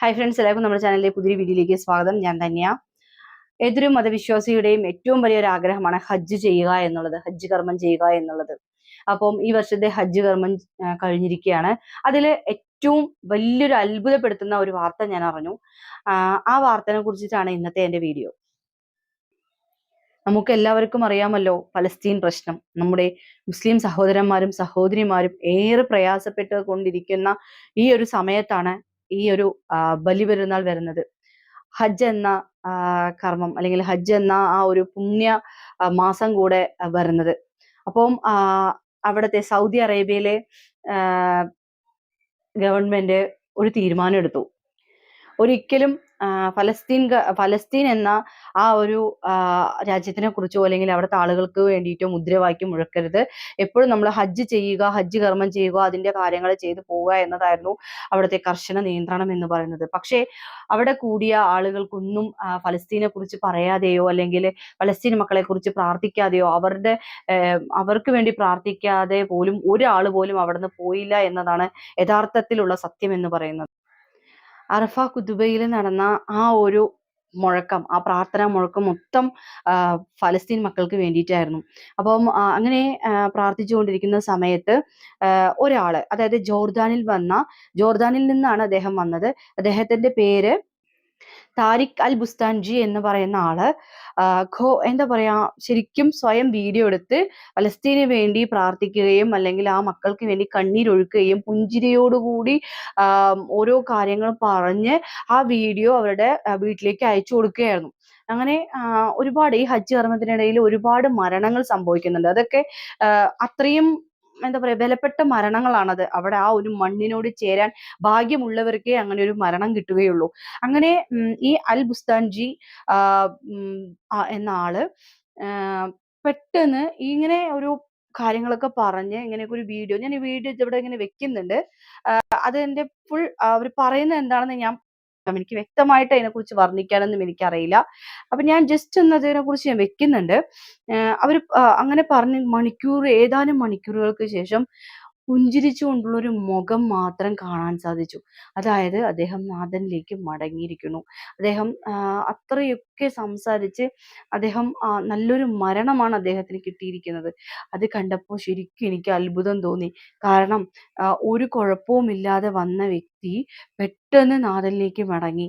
Hi friends എല്ലാവർക്കും നമ്മുടെ ചാനലിലെ പുതിയ വീഡിയോയിലേക്ക് സ്വാഗതം. ഞാൻ തന്നെയാ. ഏതൊരു മതവിശ്വാസിയുടെയും ഏറ്റവും വലിയൊരു ആഗ്രഹമാണ് ഹജ്ജ് ചെയ്യുക എന്നുള്ളത് ഹജ്ജ് കർമ്മം ചെയ്യുക എന്നുള്ളത്. അപ്പം ഈ വർഷത്തെ ഹജ്ജ് കർമ്മം കഴിഞ്ഞിരിക്കുകയാണ്. അതിൽ ഏറ്റവും വലിയൊരു അത്ഭുതപ്പെടുത്തുന്ന ഒരു വാർത്ത ഞാൻ അറിഞ്ഞു. ആ, വാർത്തനെ കുറിച്ചിട്ടാണ് ഇന്നത്തെ എന്റെ വീഡിയോ. നമുക്ക് എല്ലാവർക്കും അറിയാമല്ലോ പലസ്തീൻ പ്രശ്നം. നമ്മുടെ മുസ്ലിം സഹോദരന്മാരും സഹോദരിമാരും ഏറെ പ്രയാസപ്പെട്ട് കൊണ്ടിരിക്കുന്ന ഈ ഒരു സമയത്താണ് ഈ ഒരു ബലി ബലിപെരുന്നാൾ വരുന്നത്. ഹജ്ജ് എന്ന കർമ്മം അല്ലെങ്കിൽ ഹജ്ജ് എന്ന ആ ഒരു പുണ്യ മാസം കൂടെ വരുന്നത്. അപ്പം അവിടുത്തെ സൗദി അറേബ്യയിലെ ഗവൺമെന്റ് ഒരു തീരുമാനം എടുത്തു ഒരിക്കലും ഫലസ്തീൻ ഫലസ്തീൻ എന്ന ആ ഒരു രാജ്യത്തിനെ കുറിച്ചോ അല്ലെങ്കിൽ അവിടുത്തെ ആളുകൾക്ക് വേണ്ടിയിട്ടോ മുദ്രാവാക്യം മുഴക്കരുത്. എപ്പോഴും നമ്മൾ ഹജ്ജ് ചെയ്യുക ഹജ്ജ് കർമ്മം ചെയ്യുക അതിന്റെ കാര്യങ്ങൾ ചെയ്തു പോവുക എന്നതായിരുന്നു അവിടുത്തെ കർശന നിയന്ത്രണം എന്ന് പറയുന്നത്. പക്ഷേ അവിടെ കൂടിയ ആളുകൾക്കൊന്നും ഫലസ്തീനെ കുറിച്ച് പറയാതെയോ അല്ലെങ്കിൽ ഫലസ്തീൻ മക്കളെ കുറിച്ച് പ്രാർത്ഥിക്കാതെയോ അവരുടെ അവർക്ക് വേണ്ടി പ്രാർത്ഥിക്കാതെ പോലും ഒരാൾ പോലും അവിടുന്ന് പോയില്ല എന്നതാണ് യഥാർത്ഥത്തിലുള്ള സത്യം എന്ന് പറയുന്നത്. അറഫ കുതുബയിൽ നടന്ന ആ ഒരു മുഴക്കം ആ പ്രാർത്ഥന മുഴക്കം മൊത്തം ഫലസ്തീൻ മക്കൾക്ക് വേണ്ടിയിട്ടായിരുന്നു. അപ്പം അങ്ങനെ പ്രാർത്ഥിച്ചുകൊണ്ടിരിക്കുന്ന സമയത്ത് ഒരാൾ അതായത് ജോർദാനിൽ വന്ന ജോർദാനിൽ നിന്നാണ് അദ്ദേഹം വന്നത്. അദ്ദേഹത്തിന്റെ പേര് താരിഖ് അൽ ബുസ്താൻജി എന്ന് പറയുന്ന ആൾ ഖോ എന്താ പറയാ ശരിക്കും സ്വയം വീഡിയോ എടുത്ത് ഫലസ്തീനു വേണ്ടി പ്രാർത്ഥിക്കുകയും അല്ലെങ്കിൽ ആ മക്കൾക്ക് വേണ്ടി കണ്ണീരൊഴുക്കുകയും പുഞ്ചിരിയോടുകൂടി ഓരോ കാര്യങ്ങൾ പറഞ്ഞ് ആ വീഡിയോ അവരുടെ വീട്ടിലേക്ക് അയച്ചു കൊടുക്കുകയായിരുന്നു. അങ്ങനെ ഒരുപാട് ഈ ഹജ്ജ് കർമ്മത്തിനിടയിൽ ഒരുപാട് മരണങ്ങൾ സംഭവിക്കുന്നുണ്ട്. അതൊക്കെ അത്രയും എന്താ പറയാ വിലപ്പെട്ട മരണങ്ങളാണത്. അവിടെ ആ ഒരു മണ്ണിനോട് ചേരാൻ ഭാഗ്യമുള്ളവർക്കേ അങ്ങനെ ഒരു മരണം കിട്ടുകയുള്ളൂ. അങ്ങനെ ഈ അൽ ബുസ്താൻജി എന്ന ആൾ പെട്ടെന്ന് ഇങ്ങനെ ഒരു കാര്യങ്ങളൊക്കെ പറഞ്ഞ് ഇങ്ങനെയൊക്കെ ഒരു വീഡിയോ ഞാൻ ഈ വീഡിയോ ഇവിടെ ഇങ്ങനെ വെക്കുന്നുണ്ട്. അത് എന്റെ ഫുൾ അവർ പറയുന്നത് എന്താണെന്ന് ഞാൻ എനിക്ക് വ്യക്തമായിട്ട് അതിനെക്കുറിച്ച് വർണിക്കാനൊന്നും എനിക്കറിയില്ല. അപ്പൊ ഞാൻ ജസ്റ്റ് ഒന്ന് അതിനെ കുറിച്ച് ഞാൻ വെക്കുന്നുണ്ട്. അവർ അങ്ങനെ പറഞ്ഞ് മണിക്കൂർ ഏതാനും മണിക്കൂറുകൾക്ക് ശേഷം പുഞ്ചിരിച്ചുകൊണ്ടുള്ള ഒരു മുഖം മാത്രം കാണാൻ സാധിച്ചു. അതായത് അദ്ദേഹം നാഥനിലേക്ക് മടങ്ങിയിരിക്കുന്നു. അദ്ദേഹം അത്രയൊക്കെ സംസാരിച്ച് അദ്ദേഹം നല്ലൊരു മരണമാണ് അദ്ദേഹത്തിന് കിട്ടിയിരിക്കുന്നത്. അത് കണ്ടപ്പോൾ ശരിക്കും എനിക്ക് അത്ഭുതം തോന്നി. കാരണം ഒരു കുഴപ്പവുമില്ലാതെ വന്ന വ്യക്തി പെട്ടെന്ന് നാഥനിലേക്ക് മടങ്ങി.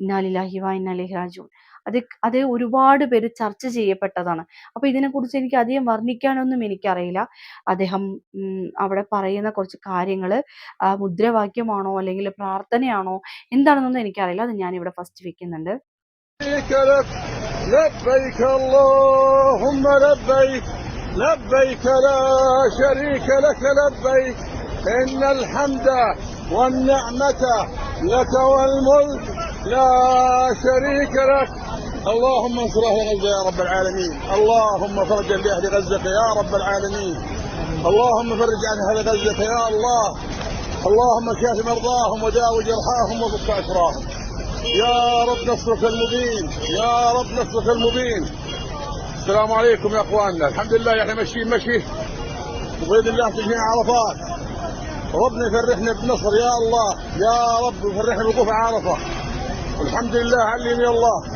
ഇന്നാലില്ലാഹി വ ഇന്നാലിഹി റാജിഊൻ. അത് അത് ഒരുപാട് പേര് ചർച്ച ചെയ്യപ്പെട്ടതാണ് അപ്പൊ ഇതിനെക്കുറിച്ച് എനിക്ക് അധികം വർണ്ണിക്കാനൊന്നും എനിക്കറിയില്ല അദ്ദേഹം ഉം, അവിടെ പറയുന്ന കുറച്ച് കാര്യങ്ങള് ആ, മുദ്രാവാക്യമാണോ അല്ലെങ്കിൽ പ്രാർത്ഥനയാണോ എന്താണെന്നൊന്നും എനിക്കറിയില്ല അത് ഞാൻ ഇവിടെ ഫസ്റ്റ് വെക്കുന്നുണ്ട് شريك لك لبيك اللهم لبيك لبيك لا شريك لك لبيك إن الحمد والنعمة لك والملك لا شريك لك اللهم انصر أهل غزة يا رب العالمين. اللهم فرجا لاهل غزة يا رب العالمين. اللهم فرج عن أهل غزة يا الله. اللهم شاف مرضاهم وداوي جرحاهم وفك اسراهم يا رب نصرك المبين. يا رب نصرك المبين. السلام عليكم يا أخواننا. الحمد لله إحنا ماشيين مشي وبإذن الله تجميع عرفات. ربنا يفرحنا بالنصر يا الله. يا رب يفرحنا بالوقوف على عرفة. والحمد لله علمني الله.